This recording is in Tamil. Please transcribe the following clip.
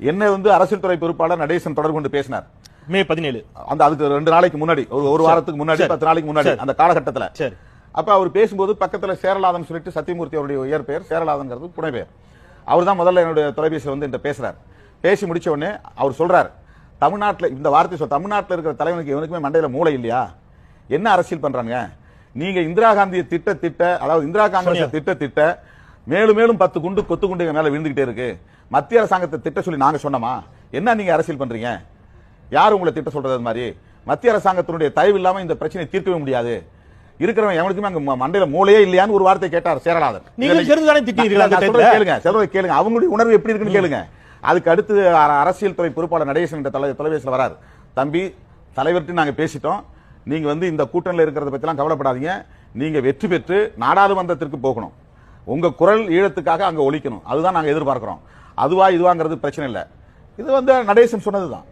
என்ன வந்து அரசியல் துறை பொறுப்பாளர் நடேசன் தொடர்பு கொண்டு பேசினார். மே பதினேழு. அந்த அதுக்கு ரெண்டு நாளைக்கு முன்னாடி ஒரு ஒரு வாரத்துக்கு முன்னாடி. பத்து நாளைக்கு முன்னாடி. அந்த காலகட்டத்துல. சரி. அப்ப அவர் பேசும்போது பக்கத்துல சேரலாதன் சொல்லிட்டு சத்தியமூர்த்தி அவருடைய இயற்பெயர் சேரலாதன்ங்கிறது புனை பெயர். அவர் தான் முதல்ல என்னுடைய தொலைபேசியில் வந்து என்கிட்ட பேசுறாரு. பேசி முடிச்ச உடனே அவர் சொல்றாரு தமிழ்நாட்டுல இந்த வார்த்தை சொல் தமிழ்நாட்டுல இருக்கிற தலைவனுக்கு எவனுக்குமே மண்டையில மூளை இல்லையா? என்ன அரசியல் பண்றாங்க நீங்க இந்திரா காந்தியை திட்ட திட்ட அதாவது இந்திரா காங்கிரஸ். திட்ட திட்ட மேலும் மேலும் பத்து குண்டு கொத்து குண்டு எங்க மேல விழுந்துகிட்டே இருக்கு. மத்திய அரசாங்கத்தை திட்ட சொல்லி நாங்க சொன்னோமா? என்ன நீங்க அரசியல் பண்றீங்க? யார் உங்களை திட்ட சொல்றது அது மாதிரி? மத்திய அரசாங்கத்தினுடைய தயவு இல்லாம இந்த பிரச்சனையை தீர்க்கவே முடியாது. இருக்கிறவன் எவனுக்குமே அங்க மண்டையில மூளையே இல்லையான்னு ஒரு வார்த்தை கேட்டார் சேரலாதன் நீங்கள் நான் சொல்றதை டயத்துல? கேளுங்க சொல்றதை கேளுங்க. அவங்களுடைய உணர்வு எப்படி இருக்குன்னு கேளுங்க. அதுக்கு அடுத்து அரசியல் துறை பொறுப்பாளர் நடேசன் என்ற தொலை தொலைபேசியில் வராரு. தம்பி தலைவர்கிட்ட நாங்க பேசிட்டோம். நீங்க வந்து இந்த கூட்டணியில் இருக்கிறத பத்திலாம் கவலைப்படாதீங்க. நீங்க வெற்றி பெற்று நாடாளுமன்றத்திற்கு போகணும். உங்கள் குரல் ஈழத்துக்காக அங்கே ஒழிக்கணும் அதுதான் நாங்கள் எதிர்பார்க்குறோம். அதுவா இதுவாங்கிறது பிரச்சனை இல்லை. இது வந்து நடேசன் சொன்னது தான்